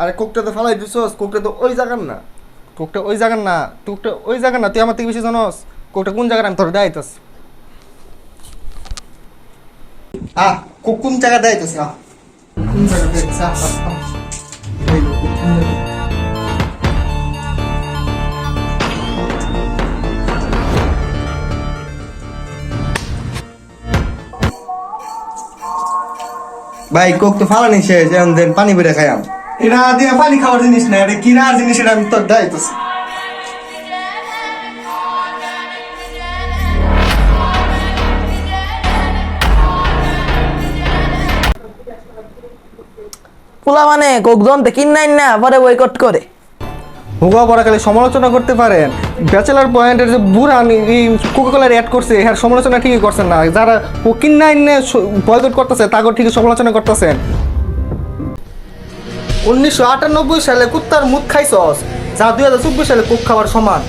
আরে কোকটা তো ফালাই দিছস, কোকটা তো ওই জায়গার না। কোকটা ওই জায়গার না, কোকটা ওই জায়গার না, তুই আমার থেকে বেশি জানোস। কোকটা কোন জায়গার আমি তোর দেখাইতাস আহ কোক কোন জায়গা দেয়তেছে আহ। কোন জায়গা? ভাই, কোক তো ফালানি শেষ, এখন দেন পানি বেড়ে খাইয়াম। এটা দিয়ে পানি খাওয়ার জিনিস না এটা কিনার জিনিস এটা আমি তোর দেয়তেছি পোলা মানে কোকজনতে কিনাই না পরে বয়কট করে। হুগা পরে খালি সমালোচনা করতে পারেন। ব্যাচেলার পয়েন্টের যে বুড়া এই কোকাকোলার অ্যাড করছে এর সমালোচনা ঠিকই করছেন না। যারা কোকিন নাইন বয়কট করতেছে তাকে ঠিকই সমালোচনা করতেছেন। উনিশশো আটানব্বই সালে কুত্তার মুখ খাইছস যা দুই হাজার চব্বিশ সালে কুক খাওয়ার সমান।